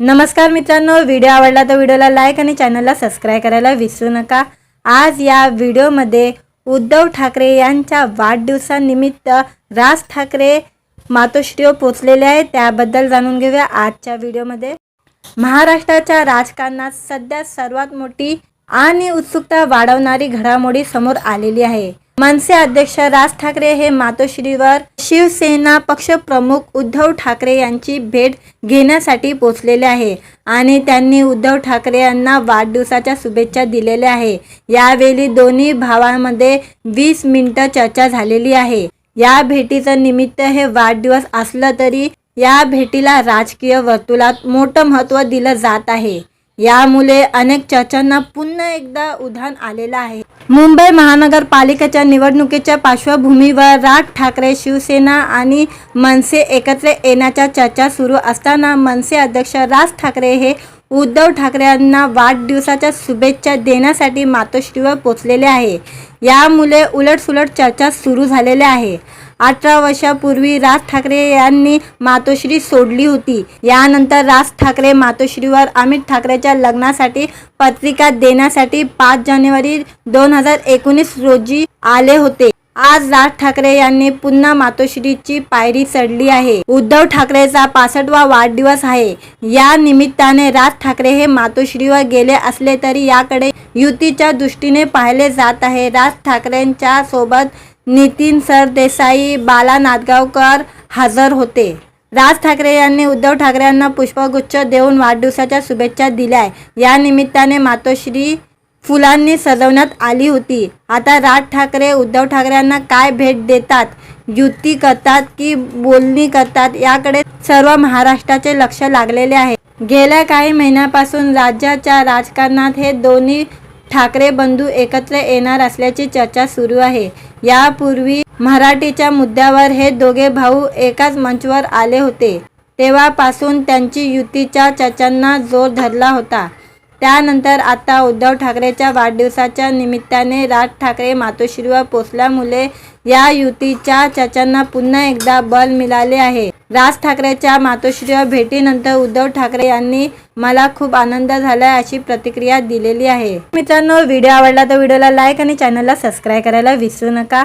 नमस्कार मित्रांनो व्हिडिओ आवडला तर व्हिडिओला लाईक आणि चॅनलला सबस्क्राईब करायला विसरू नका. आज या व्हिडिओमध्ये उद्धव ठाकरे यांच्या वाढदिवसानिमित्त राज ठाकरे मातोश्रीवर पोचलेले आहे त्याबद्दल जाणून घेऊया आजच्या व्हिडिओमध्ये महाराष्ट्राच्या राजकारणात सध्या सर्वात मोठी आणि उत्सुकता वाढवणारी घडामोडी समोर आलेली आहे. मनसे अध्यक्ष राज ठाकरे हे मातोश्रीवर शिवसेना पक्षप्रमुख उद्धव ठाकरे यांची भेट घेण्यासाठी पोचलेले आहे आणि त्यांनी उद्धव ठाकरे यांना वाढदिवसाच्या शुभेच्छा दिलेल्या आहे. यावेळी दोन्ही भावांमध्ये वीस मिनिटं चर्चा झालेली आहे. या भेटीचं निमित्त हे वाढदिवस असलं तरी या भेटीला राजकीय वर्तुळात मोठं महत्त्व दिलं जात आहे. यामुळे अनेक चर्चांना पुन्हा एकदा उधाण आलेलं आहे. मुंबई महानगरपालिकेच्या निवडणुकीच्या पार्श्वभूमीवर राज ठाकरे शिवसेना आणि मनसे एकत्र येण्याच्या चर्चा सुरू असताना मनसे अध्यक्ष राज ठाकरे हे उद्धव ठाकरे यांना वाढदिवसाच्या शुभेच्छा देण्यासाठी मातोश्रीवर पोचलेले आहे. यामुळे उलटसुलट चर्चा सुरू झालेल्या आहे. अठरा वर्षापूर्वी राज ठाकरे यांनी मातोश्री सोडली होती. यानंतर राज ठाकरे मातोश्रीवर अमित ठाकरेच्या लग्नासाठी पत्रिका देण्यासाठी पाच जानेवारी दोन हजार एकोणीस रोजी आले होते. आज राज ठाकरे यांनी पुन्हा मातोश्रीची पायरी चढली आहे. उद्धव ठाकरेचा पासष्टवा वाढदिवस आहे. या निमित्ताने राज ठाकरे हे मातोश्रीवर गेले असले तरी याकडे युतीच्या दृष्टीने पाहिले जात आहे. राज ठाकरेंच्या सोबत नितीन सरदेसाई बाला नादगावकर हजर होते. राज ठाकरे यांनी उद्धव ठाकरे यांना पुष्पगुच्छ देऊन वाढदिवसाच्या शुभेच्छा दिल्या या निमित्ताने मातोश्री फुलांनी सजवण्यात आली होती. आता राज ठाकरे उद्धव ठाकरे यांना काय भेट देतात? युती करतात की बोलणी करतात? याकडे सर्व महाराष्ट्राचे लक्ष लागलेले आहे. गेल्या काही महिन्यापासून राज्याच्या राजकारणात हे दोन्ही ठाकरे बंधू एकत्र येणार असल्याची चर्चा सुरू आहे. यापूर्वी मराठीच्या मुद्द्यावर हे दोघे भाऊ एकाच मंचवर आले होते. तेव्हापासून त्यांची युतीच्या चर्चांना जोर धरला होता. त्यानंतर आता उद्धव ठाकरेच्या वाढदिवसाच्या निमित्ताने राज ठाकरे मातोश्रीवर पोचल्यामुळे या युतीच्या चर्चांना पुन्हा एकदा बल मिळाले आहे. राज ठाकरेच्या मातोश्रीवर भेटीनंतर उद्धव ठाकरे यांनी मला खूप आनंद झाला अशी प्रतिक्रिया दिलेली आहे. मित्रांनो व्हिडिओ आवडला तर व्हिडिओला लाईक आणि चॅनलला सबस्क्राईब करायला विसरू नका.